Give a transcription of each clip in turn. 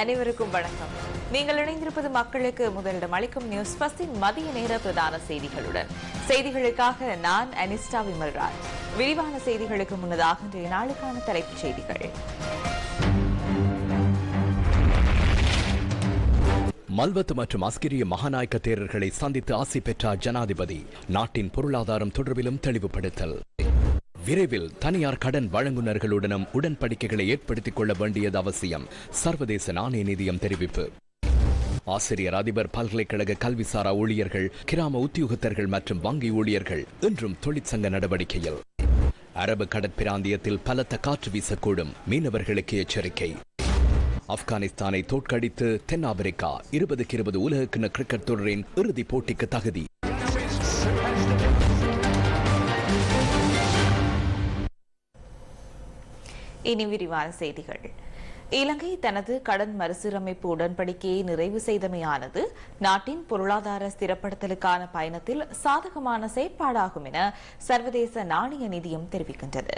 அனைவருக்கும் வணக்கம். நீங்கள் இணைந்திருப்பது மக்களுக்கு முதலிடம் அளிக்கும் நியூஸ் பஸ்டின் மதிய நேர பிரதான செய்திகளுடன். செய்திகளுக்காக நான் அனிஸ்டா விமல்ராஜ். விரிவான செய்திகளுக்கு முன்னதாக இன்றைய நாளுக்கான தலைப்புச் செய்திகள். மல்வத் மற்றும் அஸ்கிரிய மகாநாயக்க தேரர்களை சந்தித்து ஆசி பெற்றார் ஜனாதிபதி நாட்டின் பொருளாதாரம் தொடர்பிலும் தெளிவுபடுத்தல். விரைவில் தனியார் கடன் வழங்குநர்களுடனும் உடன்படிக்கைகளை ஏற்படுத்திக் கொள்ள வேண்டியது அவசியம். சர்வதேச நாணய நிதியம் தெரிவிப்பு. ஆசிரியர் அதிபர் பல்கலைக்கழக கல்விசாரா ஊழியர்கள் கிராம உத்தியோகத்தர்கள் மற்றும் வங்கி ஊழியர்கள் இன்றும் தொழிற்சங்க நடவடிக்கையில். அரபு கடற்பிராந்தியத்தில் பலத்த காற்று வீசக்கூடும் மீனவர்களுக்கு எச்சரிக்கை. ஆப்கானிஸ்தானை தோற்கடித்து தென்னாப்பிரிக்கா இருபதுக்கு இருபது உலகக்கிண கிரிக்கெட் தொடரின் இறுதிப் போட்டிக்கு தகுதி. இனி விரிவான செய்திகள். இலங்கை தனது கடன் மறுசீரமைப்பு உடன்படிக்கையை நிறைவு செய்தமையானது நாட்டின் பொருளாதார ஸ்திரப்படுத்தலுக்கான பயணத்தில் சாதகமான செயற்பாடாகும் என சர்வதேச நாணய நிதியம் தெரிவிக்கின்றது.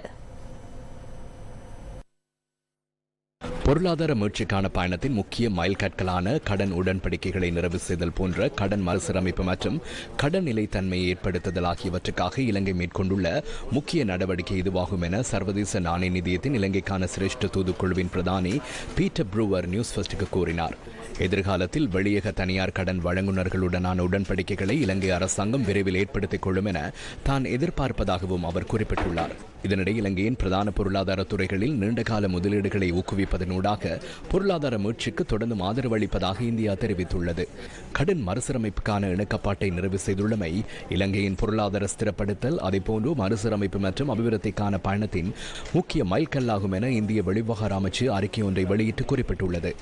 பொருளாதார மீட்சிக்கான பயணத்தின் முக்கிய மைல்கற்களான கடன் உடன்படிக்கைகளை நிறைவு செய்தல் போன்ற கடன் மறுசீரமைப்பு மற்றும் கடன் நிலைத்தன்மையை ஏற்படுத்துதல் ஆகியவற்றுக்காக இலங்கை மேற்கொண்டுள்ள முக்கிய நடவடிக்கை இதுவாகும் என சர்வதேச நாணய நிதியத்தின் இலங்கைக்கான சிரேஷ்ட தூதுக்குழுவின் பிரதானி பீட்டர் ப்ரூவர் நியூஸ் ஃபர்ஸ்டுக்கு கூறினார். எதிர்காலத்தில் வெளியக தனியார் கடன் வழங்குநர்களுடனான உடன்படிக்கைகளை இலங்கை அரசாங்கம் விரைவில் ஏற்படுத்திக் கொள்ளும் என தான் எதிர்பார்ப்பதாகவும் அவர் குறிப்பிட்டுள்ளார். இதனிடையே இலங்கையின் பிரதான பொருளாதார துறைகளில் நீண்டகால முதலீடுகளை ஊக்குவிப்பதனூடாக பொருளாதார மீட்சிக்கு தொடர்ந்து ஆதரவு அளிப்பதாக இந்தியா தெரிவித்துள்ளது. கடன் மறுசீரமைப்புக்கான இணக்கப்பாட்டை நிறைவு செய்துள்ளமை இலங்கையின் பொருளாதார ஸ்திரப்படுத்தல் அதேபோன்று மறுசீரமைப்பு மற்றும் அபிவிருத்திக்கான பயணத்தின் முக்கிய மைல்கல்லாகும் என இந்திய வெளிவகார அமைச்சு அறிக்கை ஒன்றை வெளியிட்டு குறிப்பிட்டுள்ளது.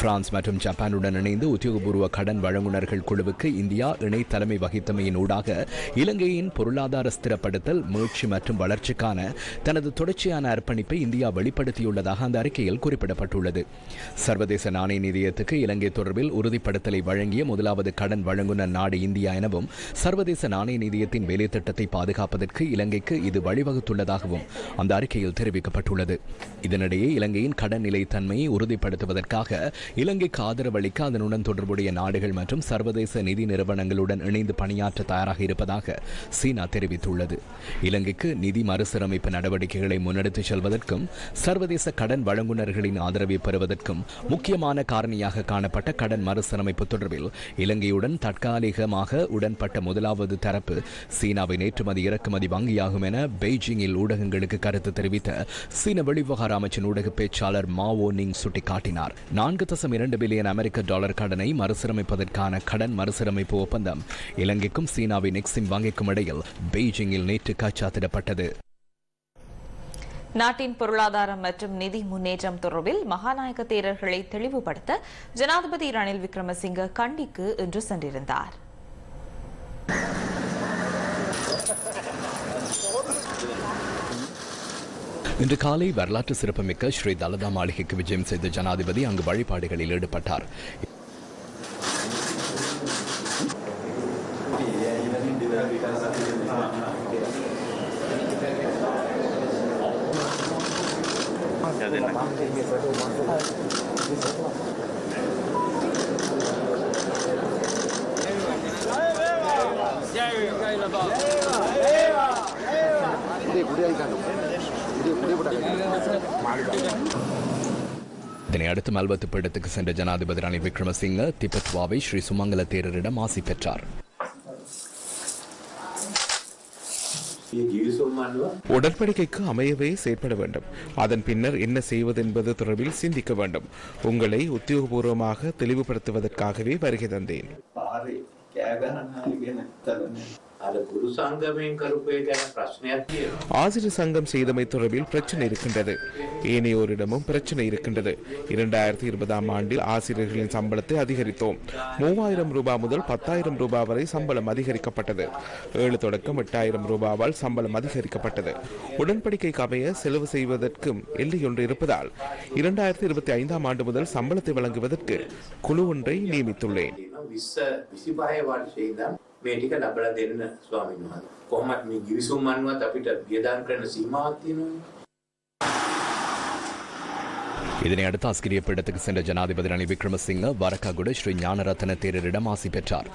பிரான்ஸ் மற்றும் ஜப்பானுடன் இணைந்து உத்தியோகபூர்வ கடன் வழங்குநர்கள் குழுவுக்கு இந்தியா இணை தலைமை வகித்தமையின் ஊடாக இலங்கையின் பொருளாதார ஸ்திரப்படுத்தல் மீட்சி மற்றும் வளர்ச்சிக்கான தொடர்பான தனது தொடர்ச்சியான அர்ப்பணிப்பை இந்தியா வெளிப்படுத்தியுள்ளதாக அந்த அறிக்கையில் குறிப்பிடப்பட்டுள்ளது. சர்வதேச நாணய நிதியத்துக்கு இலங்கை தொடர்பில் உறுதிப்படுத்தலை வழங்கிய முதலாவது கடன் வழங்குனர் நாடு இந்தியா எனவும் சர்வதேச நாணய நிதியத்தின் வேலை திட்டத்தை பாதுகாப்பதற்கு இலங்கைக்கு இது வழிவகுத்துள்ளதாகவும் அந்த அறிக்கையில் தெரிவிக்கப்பட்டுள்ளது. இதனிடையே இலங்கையின் கடன் நிலைத்தன்மையை உறுதிப்படுத்துவதற்காக இலங்கைக்கு ஆதரவளிக்க அதனுடன் தொடர்புடைய நாடுகள் மற்றும் சர்வதேச நிதி நிறுவனங்களுடன் இணைந்து பணியாற்ற தயாராக இருப்பதாக சீனா தெரிவித்துள்ளது. இலங்கைக்கு நிதி மறுசிரம் மறுசீரமைப்பு நடவடிக்கைகளை முன்னெடுத்துச் செல்வதற்கும் சர்வதேச கடன் வழங்குநர்களின் ஆதரவை பெறுவதற்கும் முக்கியமான காரணியாக காணப்பட்ட கடன் மறுசீரமைப்பு தொடர்பில் இலங்கையுடன் தற்காலிகமாக உடன்பட்ட முதலாவது தரப்பு சீனாவின் ஏற்றுமதி இறக்குமதி வங்கியாகும் என பெய்ஜிங்கில் ஊடகங்களுக்கு கருத்து தெரிவித்த சீன வெளிவிவகார அமைச்சின் ஊடக பேச்சாளர் மாவோ நிங் சுட்டிக்காட்டினார். நான்கு தசம் இரண்டு பில்லியன் அமெரிக்க டாலர் கடனை மறுசீரமைப்பதற்கான கடன் மறுசீரமைப்பு ஒப்பந்தம் இலங்கைக்கும் சீனாவின் எக்ஸிம் வங்கிக்கும் இடையில் பெய்ஜிங்கில் நேற்று கைச்சாத்திடப்பட்டது நாட்டின் பொருளாதாரம் மற்றும் நிதி முன்னேற்றம் தொடர்பில் மகாநாயக தேரர்களை தெளிவுபடுத்த ஜனாதிபதி ரணில் விக்ரமசிங்க கண்டிக்கு இன்று சென்றிருந்தார். இன்று காலை வரலாற்று சிறப்புமிக்க ஸ்ரீ தலதா மாளிகைக்கு விஜயம் செய்த ஜனாதிபதி அங்கு வழிபாடுகளில் ஈடுபட்டார். இதனை அடுத்து மல்வத்து பீடத்துக்கு சென்ற ஜனாதிபதி ரணில் விக்ரமசிங்க திபத்வாவை ஸ்ரீ சுமங்கல தேரரிடம் ஆசி பெற்றார். உடன்படிக்கைக்கு அமையவே செயற்பட வேண்டும். அதன் பின்னர் என்ன செய்வது என்பது தொடர்பில் சிந்திக்க வேண்டும். உங்களை உத்தியோகபூர்வமாக தெளிவுபடுத்துவதற்காகவே வருகை தந்தேன். ஆசிரியர் சங்கம் செய்தமை தொடர்பில் பிரச்சனை இருக்கின்றது ஏனையோரிடமும் பிரச்சனை இருக்கின்றது இரண்டாயிரத்தி இருபதாம் ஆண்டில் ஆசிரியர்களின் சம்பளத்தை அதிகரித்தோம். மூவாயிரம் ரூபாய் முதல் பத்தாயிரம் ரூபாய் வரை சம்பளம் அதிகரிக்கப்பட்டது. ஏழு தொடக்கம் எட்டாயிரம் ரூபாவால் சம்பளம் அதிகரிக்கப்பட்டது. உடன்படிக்கைக்கு அமைய செலவு செய்வதற்கும் எல்லையொன்று இருப்பதால் இரண்டாயிரத்தி இருபத்தி ஐந்தாம் ஆண்டு முதல் சம்பளத்தை வழங்குவதற்கு குழு ஒன்றை நியமித்துள்ளேன். තියෙනවා විස්ස විසිපහය වර්ෂයේ ඉඳන් මේ ටික ලබලා දෙන්න ස්වාමීන් වහන්සේ. කොහොමත් මේ ගිවිසුම් අනුවත් අපිට වියදම් කරන සීමාවක් තියෙනවානේ. இதனை அடுத்து அஸ்கிரிய பீடத்துக்கு சென்ற ஜனாதிபதி ரணில் விக்ரமசிங்க வரக்காகுட ஸ்ரீ ஞானரத்ன தேரரிடம் ஆசி பெற்றார்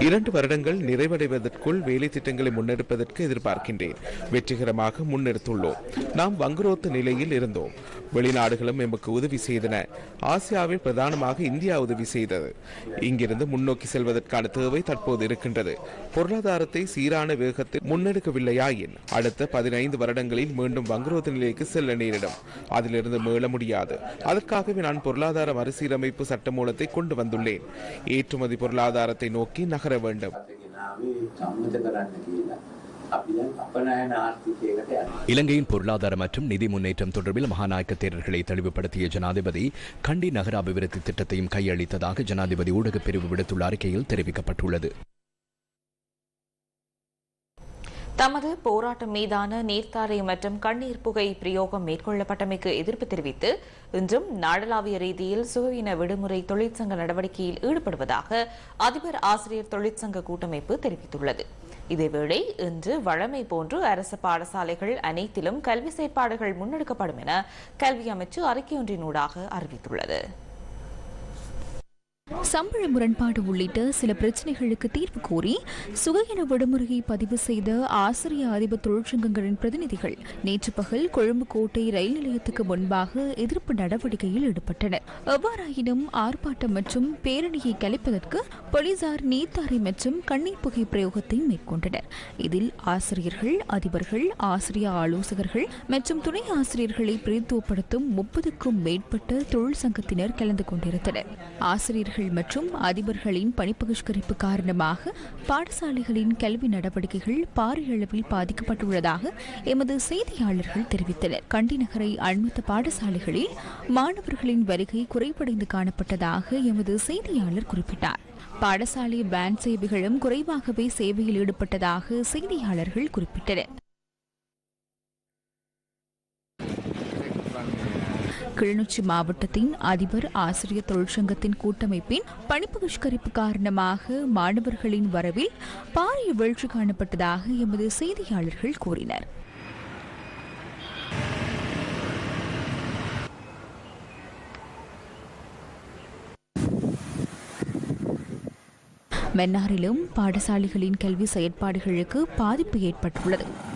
இரண்டு வருடங்கள் நிறைவடைவதற்குள் வேலை திட்டங்களை முன்னெடுப்பதற்கு எதிர்பார்க்கின்றேன். வெற்றிகரமாக முன்னெடுத்துள்ளோம். நாம் வங்குரோத்து நிலையில் இருந்தோம். வெளிநாடுகளும் எமக்கு உதவி செய்தன. ஆசியாவில் பிரதானமாக இந்தியா உதவி செய்தது. இங்கிருந்து முன்னோக்கி செல்வதற்கான தேவை தற்போது இருக்கின்றது. பொருளாதாரத்தை சீரான வேகத்தில் முன்னெடுக்கவில்லையாயின் அடுத்த பதினைந்து வருடங்களில் மீண்டும் வங்குரோத்து நிலைக்கு செல்ல நேரிடும். அதிலிருந்து மீள முடியாது. அதற்காகவே நான் பொருளாதார மறுசீரமைப்பு சட்டமூலத்தை கொண்டு வந்துள்ளேன். ஏற்றுமதி பொருளாதாரத்தை நோக்கி நகர வேண்டும். இலங்கையின் பொருளாதார மற்றும் நிதி முன்னேற்றம் தொடர்பில் மகாநாயக்க தேரர்களை தெளிவுபடுத்திய ஜனாதிபதி கண்டி நகர அபிவிருத்தி திட்டத்தையும் கையளித்ததாக ஜனாதிபதி ஊடகப் பிரிவு விடுத்துள்ள அறிக்கையில் தெரிவிக்கப்பட்டுள்ளது. தமது போராட்டம் மீதான நீர்த்தாரை மற்றும் கண்ணீர் புகை பிரயோகம் மேற்கொள்ளப்பட்டமைக்கு எதிர்ப்பு தெரிவித்து இன்றும் நாடளாவிய ரீதியில் சுகவீன விடுமுறை தொழிற்சங்க நடவடிக்கையில் ஈடுபடுவதாக அதிபர் ஆசிரியர் தொழிற்சங்க கூட்டமைப்பு தெரிவித்துள்ளது. இதேவேளை இன்று வழமை போன்று அரசு பாடசாலைகள் அனைத்திலும் கல்வி செயற்பாடுகள் முன்னெடுக்கப்படும் என கல்வி அமைச்சு அறிக்கையொன்றினூடாக அறிவித்துள்ளது. சம்பள முரண்பாடு உள்ளிட்ட சில பிரச்சனைகளுக்கு தீர்வு கோரி சுகையின விடுமுறையை பதிவு செய்த ஆசிரிய அதிபர் தொழிற்சங்கங்களின் பிரதிநிதிகள் நேற்று பகல் கொழும்பு கோட்டை ரயில் நிலையத்துக்கு முன்பாக எதிர்ப்பு நடவடிக்கையில் ஈடுபட்டனர். எவ்வாறாயினும் ஆர்ப்பாட்டம் மற்றும் பேரணியை கலைப்பதற்கு போலீசார் நீத்தாரை மற்றும் கண்ணீர் புகை பிரயோகத்தை மேற்கொண்டனர். இதில் ஆசிரியர்கள் அதிபர்கள் ஆசிரிய ஆலோசகர்கள் மற்றும் துணை ஆசிரியர்களை பிரதித்துவப்படுத்தும் முப்பதுக்கும் மேற்பட்ட தொழிற்சங்கத்தினர் கலந்து கொண்டிருந்தனர். ஆசிரியர்கள் மற்றும் அதிபர்களின் பணிப்பகிஷ்கரிப்பு காரணமாக பாடசாலைகளின் கல்வி நடவடிக்கைகள் பாரிய அளவில் பாதிக்கப்பட்டுள்ளதாக எமது செய்தியாளர்கள் தெரிவித்தனர். கண்டி நகரை அண்மித்த பாடசாலைகளில் மாணவர்களின் வருகை குறைவடைந்து காணப்பட்டதாக எமது செய்தியாளர் குறிப்பிட்டார். பாடசாலை பேண்ட் சேவைகளும் குறைவாகவே சேவையில் ஈடுபட்டதாக செய்தியாளர்கள் குறிப்பிட்டனர். கிளிநொச்சி மாவட்டத்தின் அதிபர் ஆசிரியர் தொழிற்சங்கத்தின் கூட்டமைப்பின் பணிப்பகிஷ்கரிப்பு காரணமாக மாணவர்களின் வரவில் பாரிய வீழ்ச்சி காணப்பட்டதாக எமது செய்தியாளர்கள் கூறினர். மன்னாரிலும் பாடசாலைகளின் கல்வி செயற்பாடுகளுக்கு பாதிப்பு ஏற்பட்டுள்ளது.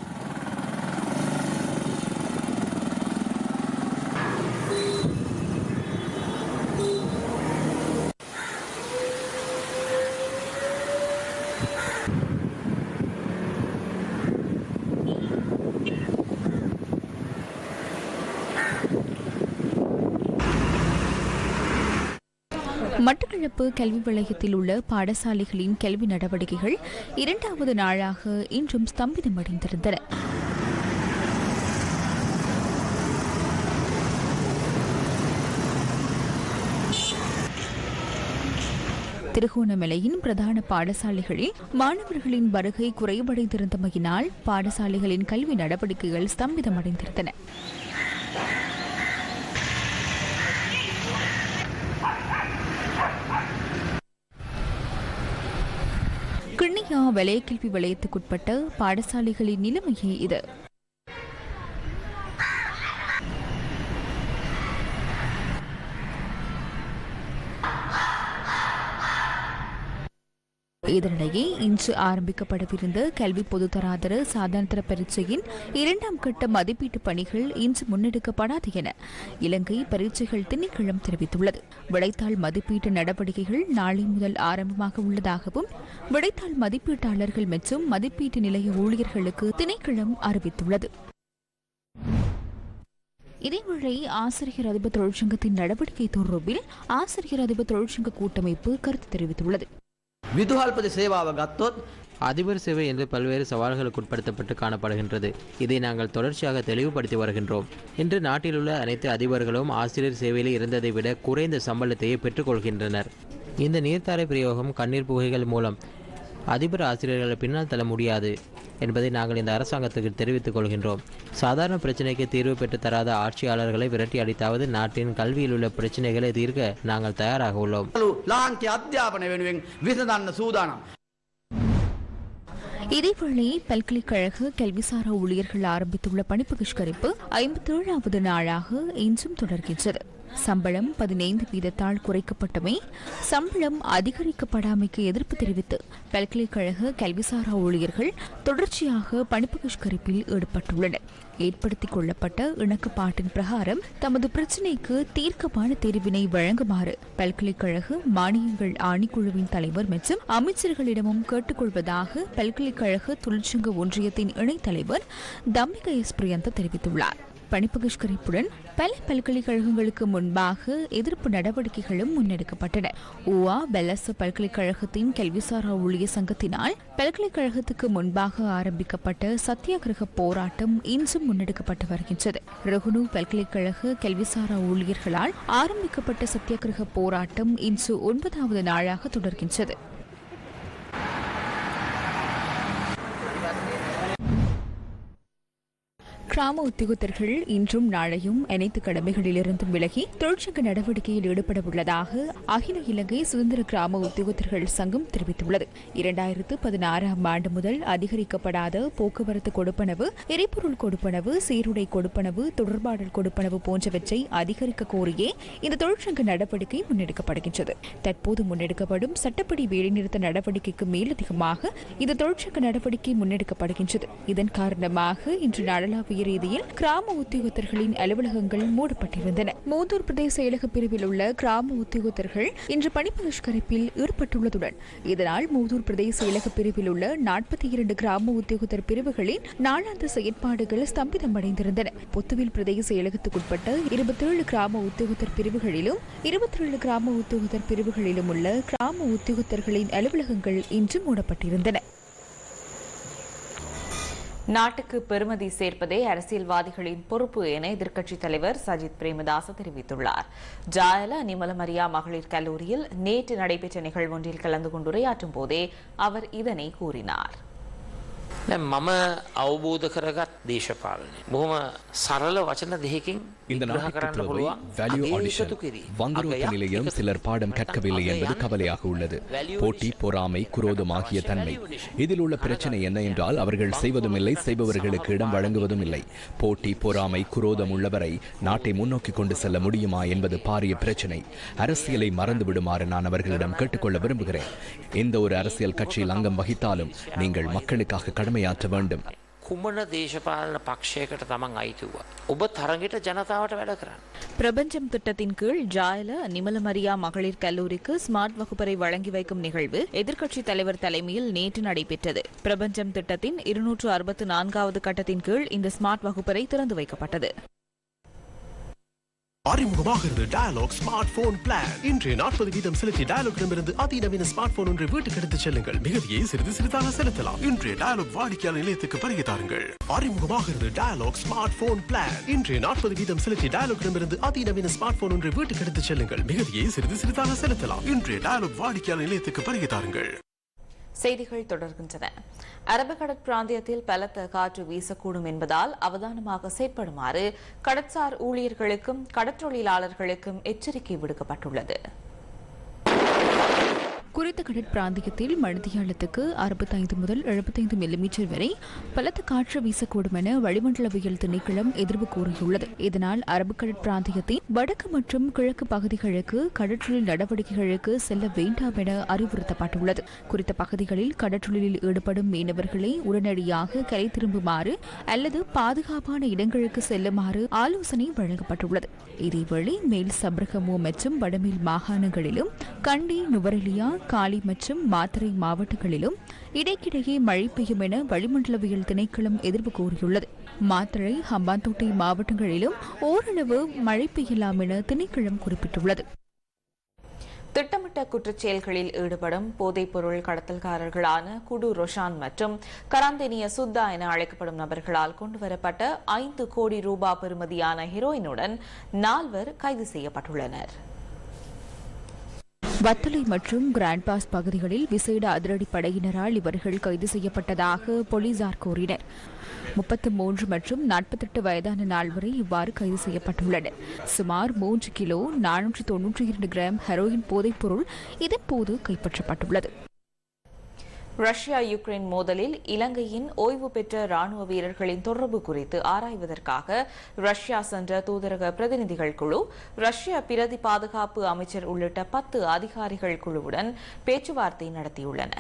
மட்டக்களப்பு கல்வி வலயத்தில் உள்ள பாடசாலைகளின் கல்வி நடவடிக்கைகள் இரண்டாவது நாளாக இன்றும் ஸ்தம்பிதமடைந்திருந்தன திருகோணமலையின் பிரதான பாடசாலைகளில் மாணவர்களின் வருகை குறைவடைந்திருந்தமையினால் பாடசாலைகளின் கல்வி நடவடிக்கைகள் ஸ்தம்பிதமடைந்திருந்தன கிண்ணியா வலயக்கல்வி வலயத்துக்குட்பட்ட பாடசாலைகளின் நிலைமையே இது. இதனிடையே இன்று ஆரம்பிக்கப்படவிருந்த கல்வி பொதுத்தராதர சாதாரண பரீட்சையின் இரண்டாம் கட்ட மதிப்பீட்டு பணிகள் இன்று முன்னெடுக்கப்படாது என இலங்கை பரீட்சைகள் திணைக்களம் தெரிவித்துள்ளது. விடைத்தாள் மதிப்பீட்டு நடவடிக்கைகள் நாளை முதல் ஆரம்பமாக உள்ளதாகவும் விடைத்தாள் மதிப்பீட்டாளர்கள் மற்றும் மதிப்பீட்டு நிலைய ஊழியர்களுக்கு திணைக்களம் அறிவித்துள்ளது. இதேவேளை ஆசிரியர் அதிபர் தொழிற்சங்கத்தின் நடவடிக்கை தொடர்பில் ஆசிரியர் அதிபர் தொழிற்சங்க கூட்டமைப்பு கருத்து தெரிவித்துள்ளது. විදුහල්පති සේවාව ගත්තොත් அதிபர் சேவை என்று பல்வேறு சவால்களுக்கு உட்படுத்தப்பட்டு காணப்படுகின்றது இதை நாங்கள் தொடர்ச்சியாக தெளிவுபடுத்தி வருகின்றோம் இன்று நாட்டில் உள்ள அனைத்து அதிபர்களும் ஆசிரியர் சேவையில் இருந்ததை விட குறைந்த சம்பளத்தையே பெற்றுக்கொள்கின்றனர் இந்த நீர்த்தாரை பிரயோகம் கண்ணீர் புகைகள் மூலம் அதிபர் ஆசிரியர்களை பின்னால் தள்ள முடியாது என்பதை நாங்கள் இந்த அரசாங்கத்துக்கு தெரிவித்துக் கொள்கின்றோம். சாதாரண பிரச்சனைக்கு தீர்வு பெற்று தராத ஆட்சியாளர்களை விரட்டி அடித்தாவது நாட்டின் கல்வியில் உள்ள பிரச்சனைகளை தீர்க்க நாங்கள் தயாராக உள்ளோம். இதேவேளை பல்கலைக்கழக கல்விசாரா ஊழியர்கள் ஆரம்பித்துள்ள பணி பகிஷ்கரிப்பு ஐம்பத்தேழாவது நாளாக இன்றும் தொடர்கின்றது. சம்பளம் பதினைந்து வீதத்தால் குறைக்கப்பட்டமை சம்பளம் அதிகரிக்கப்படாமைக்கு எதிர்ப்பு தெரிவித்து பல்கலைக்கழக கல்விசாரா ஊழியர்கள் தொடர்ச்சியாக பணிப்பகிஷ்கரிப்பில் ஈடுபட்டுள்ளனர். ஏற்படுத்திக் கொள்ளப்பட்ட இணக்கப்பாட்டின் பிரகாரம் தமது பிரச்சினைக்கு தீர்க்கமான தீர்வினை வழங்குமாறு பல்கலைக்கழக மானியங்கள் ஆணைக்குழுவின் தலைவர் மற்றும் அமைச்சர்களிடமும் கேட்டுக்கொள்வதாக பல்கலைக்கழக தொழிற்சங்க ஒன்றியத்தின் இணைத் தலைவர் தம்மிக எஸ். பிரியந்த தெரிவித்துள்ளார். பணிப்பகிஷ்கரிப்புடன் பல பல்கலைக்கழகங்களுக்கு முன்பாக எதிர்ப்பு நடவடிக்கைகளும் முன்னெடுக்கப்பட்டன. ஊவா பெலச பல்கலைக்கழகத்தின் கல்விசாரா ஊழிய சங்கத்தினால் பல்கலைக்கழகத்துக்கு முன்பாக ஆரம்பிக்கப்பட்ட சத்தியாகிரக போராட்டம் இன்றும் முன்னெடுக்கப்பட்டு வருகின்றது. ரகுனு பல்கலைக்கழக கல்விசாரா ஊழியர்களால் ஆரம்பிக்கப்பட்ட சத்தியாகிரக போராட்டம் இன்று ஒன்பதாவது நாளாக தொடர்கின்றது. கிராம உத்தியோகத்தர்கள் இன்றும் நாளையும் அனைத்து கடமைகளிலிருந்தும் விலகி தொழிற்சங்க நடவடிக்கையில் ஈடுபட உள்ளதாக அகில இலங்கை சுதந்திர கிராம உத்தியோகத்தர்கள் சங்கம் தெரிவித்துள்ளது. இரண்டாயிரத்து பதினாறாம் ஆண்டு முதல் அதிகரிக்கப்படாத போக்குவரத்து கொடுப்பனவு எரிபொருள் கொடுப்பனவு சீருடை கொடுப்பனவு தொடர்பாடல் கொடுப்பனவு போன்றவற்றை அதிகரிக்க கோரியே இந்த தொழிற்சங்க நடவடிக்கை முன்னெடுக்கப்படுகின்றது. தற்போது முன்னெடுக்கப்படும் சட்டப்படி வேலைநிறுத்த நடவடிக்கைக்கு மேலதிகமாக இந்த தொழிற்சங்க நடவடிக்கை முன்னெடுக்கப்படுகின்றது. இதன் காரணமாக இன்று நாடளாவிய ரீதியில் கிராம உத்தியோகத்தர்களின் அலுவலகங்கள் மூடப்பட்டிருந்தன. மூந்தூர் பிரதேச செயலக பிரிவில் உள்ள கிராம உத்தியோகத்தர்கள் இன்று பணி பகிஷ்கரிப்பில் ஈடுபட்டுள்ளதுடன் இதனால் மூதூர் பிரதேச செயலக பிரிவில் உள்ள நாற்பத்தி இரண்டு கிராம உத்தியோகத்தர் பிரிவுகளின் நாளாந்த செயற்பாடுகள் ஸ்தம்பிதமடைந்திருந்தன. பொத்துவில் பிரதேச செயலகத்துக்குட்பட்ட இருபத்தேழு கிராம உத்தியோகத்தர் பிரிவுகளிலும் இருபத்தேழு கிராம உத்தியோகத்தர் பிரிவுகளிலும் உள்ள கிராம உத்தியோகத்தர்களின் அலுவலகங்கள் இன்று மூடப்பட்டிருந்தன. நாட்டுக்கு பெருமதி சேர்ப்பதே அரசியல்வாதிகளின் பொறுப்பு என எதிர்க்கட்சித் தலைவர் சஜித் பிரேமதாச தெரிவித்துள்ளார். ஜாயல நிமலமரியா மகளிர் கல்லூரியில் நேற்று நடைபெற்ற நிகழ்வொன்றில் கலந்து கொண்டு உரையாற்றும் போதே அவர் இதனை கூறினார். මම අවබෝධ කරගත් දේශපාලනය. බොහොම සරල වචන දෙහකින් இந்த විග්‍රහ நாட்டுக்கு කරන්න தேவை පුළුවන් வேல்யூ අගේ ஆடிஷன் එකතු කිරීම. வங்குரோத்து අගයක් நிலையம் එකතු சிலர் பாடம் නැත්නම් கற்கவில்லை என்பது අගයන් கவலையாக உள்ளது value போட்டி addition. பொறாமை குரோதம் ஆகிய தன்மை இதில் உள்ள பிரச்சனை என்ன என்றால் அவர்கள் செய்வதும் இல்லை செய்பவர்களுக்கு இடம் வழங்குவதும் இல்லை போட்டி பொறாமை குரோதம் உள்ளவரை நாட்டை முன்னோக்கி கொண்டு செல்ல முடியுமா என்பது பாரிய பிரச்சனை அரசியலை மறந்து விடுமாறு நான் அவர்களிடம் கேட்டுக்கொள்ள விரும்புகிறேன் எந்த ஒரு அரசியல் கட்சியில் அங்கம் வகித்தாலும் நீங்கள் மக்களுக்காக கடமையாற்ற வேண்டும் කුමන දේශපාලන පක්ෂයකට තමන් අයිතුවා. ඔබ තරගෙට ජනතාවට වැඩ කරන්න. பிரபஞ்சம் திட்டத்தின் கீழ் ஜாயல நிமலமரியா மகளிர் கல்லூரிக்கு ஸ்மார்ட் வகுப்பறை வழங்கி வைக்கும் நிகழ்வு எதிர்க்கட்சித் தலைவர் தலைமையில் நேற்று நடைபெற்றது பிரபஞ்சம் திட்டத்தின் இருநூற்று அறுபத்து நான்காவது கட்டத்தின் கீழ் இந்த ஸ்மார்ட் வகுப்பறை திறந்து வைக்கப்பட்டது அறிமுகமாகிறது டயலாக் ஸ்மார்ட் போன் பிளான் இன்றைய நாற்பது வீதம் செலுத்தி டயலாக்கிடமிருந்து அதிநவீன ஸ்மார்ட் போன் ஒன்றை வீட்டுக்கு எடுத்துச் செல்லுங்கள். மிகுதியை சிறிது சிறிதாக செலுத்தலாம். இன்றைய டயலாக் வாடிக்கையாளர் நிலையத்துக்கு பருகி தாருங்கள். அறிமுகமாகிறது டயலாக் ஸ்மார்ட் போன் பிளான் இன்றைய நாற்பது வீதம் செலுத்தி டயலாக்கிடமிருந்து அதிநவீன ஸ்மார்ட் போன் ஒன்றை வீட்டுக்கு எடுத்துச் செல்லுங்கள். மிகுதியை சிறிது சிறிதாக செலுத்தலாம். இன்றைய டயலாக் வாடிக்கையாளர் நிலையத்துக்கு பருகி தாருங்கள். செய்திகள் தொடர்கின்றன. அரபு கடற்பிராந்தியத்தில் பலத்த காற்று வீசக்கூடும் என்பதால் அவதானமாக செயற்படுமாறு கடற்சார் ஊழியர்களுக்கும் கடற்றொழிலாளர்களுக்கும் எச்சரிக்கை விடுக்கப்பட்டுள்ளது. குறித்த கடற்பிராந்தியத்தில் மணித்தியாலத்துக்கு அறுபத்தைந்து முதல் எழுபத்தைந்து மில்லிமீட்டர் வரை பலத்த காற்று வீசக்கூடும் என வளிமண்டலவியல் திணைக்களம் எதிர்வு கூறியுள்ளது. இதனால் அரபு பிராந்தியத்தின் வடக்கு மற்றும் கிழக்கு பகுதிகளுக்கு கடற்றொழில் நடவடிக்கைகளுக்கு செல்ல வேண்டாம் என அறிவுறுத்தப்பட்டுள்ளது. குறித்த பகுதிகளில் கடற்றொழிலில் ஈடுபடும் மீனவர்களை உடனடியாக கரை திரும்புமாறு அல்லது பாதுகாப்பான இடங்களுக்கு செல்லுமாறு ஆலோசனை வழங்கப்பட்டுள்ளது. இதேவேளை மேல் சப்ரகமோ மற்றும் வடமேல் மாகாணங்களிலும் கண்டி நுவரெலியா காலி மற்றும் மாத்தறை மாவட்டங்களிலும் இடைக்கிடையே மழை பெய்யும் என வளிமண்டலவியல் திணைக்களம் எதிர்ப்பு கூறியுள்ளது. மாத்தறை ஹம்பாந்தோட்டை மாவட்டங்களிலும் ஓரளவு மழை பெய்யலாம் என திணைக்களம் குறிப்பிட்டுள்ளது. திட்டமிட்ட குற்றச்செயல்களில் ஈடுபடும் போதைப்பொருள் கடத்தல்காரர்களான குடு ரொஷான் மற்றும் கராந்தேனிய சுத்தா என அழைக்கப்படும் நபர்களால் கொண்டுவரப்பட்ட ஐந்து கோடி ரூபாய் பெறுமதியான ஹெரோயினுடன் நால்வர் கைது செய்யப்பட்டுள்ளனர். வத்தலை மற்றும் கிராண்ட் பாஸ் பகுதிகளில் விசேட அதிரடி படையினரால் இவர்கள் கைது செய்யப்பட்டதாக போலீசார் கூறினர். முப்பத்து மூன்று மற்றும் நாற்பத்தெட்டு வயதான நால்வரை இவ்வாறு கைது செய்யப்பட்டுள்ளனர். சுமார் மூன்று கிலோ நானூற்று தொன்னூற்றி இரண்டு கிராம் ஹெரோயின் போதைப்பொருள் இதன்போது கைப்பற்றப்பட்டுள்ளது. ரஷ்யா யுக்ரைன் மோதலில் இலங்கையின் ஓய்வு பெற்ற ராணுவ வீரர்களின் தொடர்பு குறித்து ஆராய்வதற்காக ரஷ்யா சென்ற தூதரக பிரதிநிதிகள் குழு ரஷ்ய பிரதி பாதுகாப்பு அமைச்சர் உள்ளிட்ட பத்து அதிகாரிகள் குழுவுடன் பேச்சுவார்த்தை நடத்தியுள்ளன.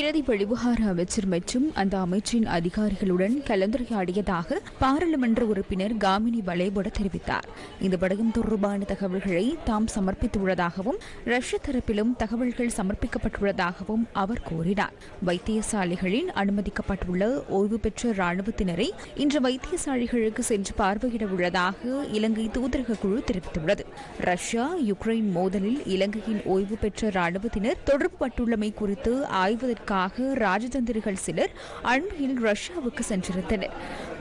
பிரதி வெளிவகார அமைச்சர் மற்றும் அந்த அமைச்சின் அதிகாரிகளுடன் கலந்துரையாடியதாக பாராளுமன்ற உறுப்பினர் காமினி வலேபட தெரிவித்தார். இந்த விடயம் தொடர்பான தகவல்களை தாம் சமர்ப்பித்துள்ளதாகவும் ரஷ்ய தரப்பிலும் தகவல்கள் சமர்ப்பிக்கப்பட்டுள்ளதாகவும் அவர் கூறினார். வைத்தியசாலைகளில் அனுமதிக்கப்பட்டுள்ள ஓய்வு பெற்ற ராணுவத்தினரை இன்று வைத்தியசாலைகளுக்கு சென்று பார்வையிட உள்ளதாக இலங்கை தூதரக குழு தெரிவித்துள்ளது. ரஷ்யா யுக்ரைன் மோதலில் இலங்கையின் ஓய்வு பெற்ற ராணுவத்தினர் தொடர்புபட்டுள்ளமை குறித்து ஆய்வதற்காக ராஜதந்திரிகள் சிலர் அண்மையில் ரஷ்யாவுக்கு சென்றிருந்தனர்.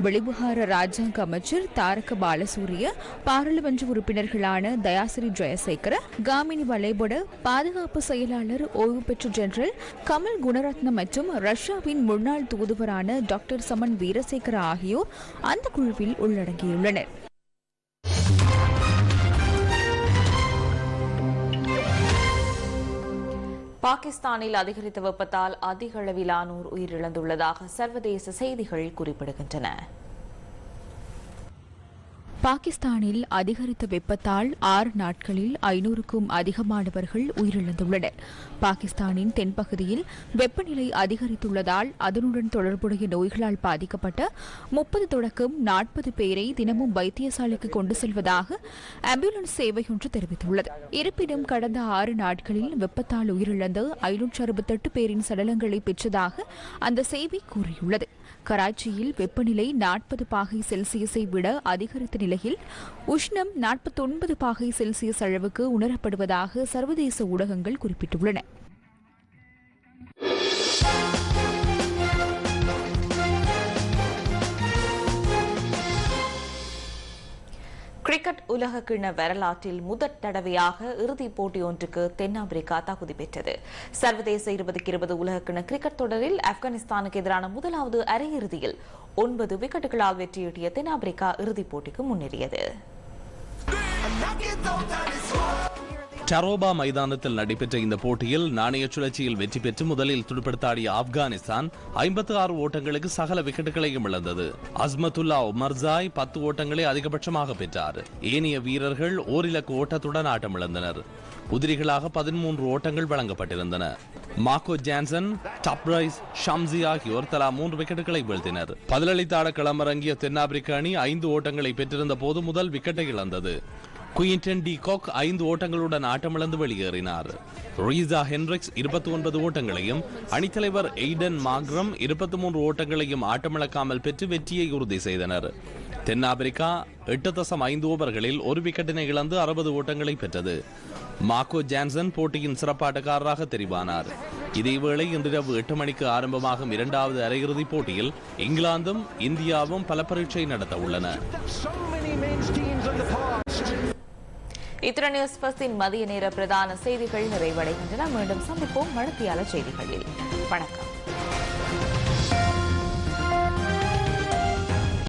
வெளிவிவகார ராஜாங்க அமைச்சர் தாரக பாலசூரிய பாராளுமன்ற உறுப்பினர்களான தயாசிரி ஜெயசேகர காமினி வலேபொட பாதுகாப்பு செயலாளர் ஓய்வு பெற்ற ஜெனரல் கமல் குணரத்ன மற்றும் ரஷ்யாவின் முன்னாள் தூதுவரான டாக்டர் சமன் வீரசேகர ஆகியோர் அந்த குழுவில் உள்ளடங்கியுள்ளனர். பாகிஸ்தானில் அதிகரித்த வெப்பத்தால் அதிக அளவிலானோர் உயிரிழந்துள்ளதாக சர்வதேச செய்திகள் குறிப்பிடுகின்றன. பாகிஸ்தானில் அதிகரித்த வெப்பத்தால் ஆறு நாட்களில் ஐநூறுக்கும் அதிகமானவர்கள் உயிரிழந்துள்ளனர். பாகிஸ்தானின் தென்பகுதியில் வெப்பநிலை அதிகரித்துள்ளதால் அதனுடன் தொடர்புடைய நோய்களால் பாதிக்கப்பட்ட முப்பது தொடக்கம் நாற்பது பேரை தினமும் வைத்தியசாலைக்கு கொண்டு செல்வதாக ஆம்புலன்ஸ் சேவை ஒன்று தெரிவித்துள்ளது. இருப்பினும் கடந்த ஆறு நாட்களில் வெப்பத்தால் உயிரிழந்த ஐநூற்று அறுபத்தெட்டு பேரின் சடலங்களை பெற்றதாக அந்த சேவை கூறியுள்ளது. கராச்சியில் வெப்பநிலை நாற்பது பாகை செல்சியஸை விட அதிகரித்த நிலையில் உஷ்ணம் நாற்பத்தொன்பது பாகை செல்சியஸ் அளவுக்கு உணரப்படுவதாக சர்வதேச ஊடகங்கள் குறிப்பிட்டுள்ளன. கிரிக்கெட் உலகக்கிண்ண வரலாற்றில் முதற் தடவையாக இறுதிப் போட்டி ஒன்றுக்கு தென்னாப்பிரிக்கா தகுதி பெற்றது. சர்வதேச இருபதுக்கு இருபது உலகக்கிண கிரிக்கெட் தொடரில் ஆப்கானிஸ்தானுக்கு எதிரான முதலாவது அரையிறுதியில் ஒன்பது விக்கெட்டுகளால் வெற்றியீட்டிய தென்னாப்பிரிக்கா இறுதிப் போட்டிக்கு முன்னேறியது. டரோபா மைதானத்தில் நடைபெற்ற இந்த போட்டியில் நாணய சுழற்சியில் வெற்றி பெற்று முதலில் துடுப்படுத்தாடிய ஆப்கானிஸ்தான் ஐம்பத்தி ஆறு ஓட்டங்களுக்கு சகல விக்கெட்டுகளையும் இழந்தது. அஸ்மத்துல்லா உமர்சாய் பத்து ஓட்டங்களை அதிகபட்சமாக பெற்றார். ஏனைய வீரர்கள் ஓரிலக்கு ஓட்டத்துடன் ஆட்டமிழந்தனர் உதிரிகளாக பதிமூன்று ஓட்டங்கள் வழங்கப்பட்டிருந்தன. மார்க்கோ ஜான்சன் டப்ரைஸ் ஷம்சி ஆகியோர் தலா மூன்று விக்கெட்டுகளை வீழ்த்தினர். பதிலளித்தாட களமிறங்கிய தென்னாப்பிரிக்க அணி ஐந்து ஓட்டங்களை பெற்றிருந்த போது முதல் விக்கெட்டை இழந்தது. குயின்டன் டி கோக் ஐந்து ஓட்டங்களுடன் ஆட்டமிழந்து வெளியேறினார். ரீசா ஹென்ரிக்ஸ் இருபத்தி ஒன்பது ஓட்டங்களையும் அணித்தலைவர் எய்டன் மாக்ரம் இருபத்தி மூன்று ஓட்டங்களையும் ஆட்டமிழக்காமல் பெற்று வெற்றியை உறுதி செய்தனர். தென்னாப்பிரிக்கா எட்டு தசம் ஐந்து ஓவர்களில் ஒரு விக்கெட்டினை இழந்து அறுபது ஓட்டங்களை பெற்றது. மாக்கோ ஜான்சன் போட்டியின் சிறப்பாட்டக்காரராக தெரிவானார். இதேவேளை இன்றிரவு எட்டு மணிக்கு ஆரம்பமாகும் இரண்டாவது அரையிறுதிப் போட்டியில் இங்கிலாந்தும் இந்தியாவும் பல பரீட்சை நடத்த உள்ளன. இத்துடன் நியூஸ் பஸ்டின் மதிய நேர பிரதான செய்திகள் நிறைவடைகின்றன. மீண்டும் சந்திப்போம் மழத்தியால செய்திகளில். வணக்கம்.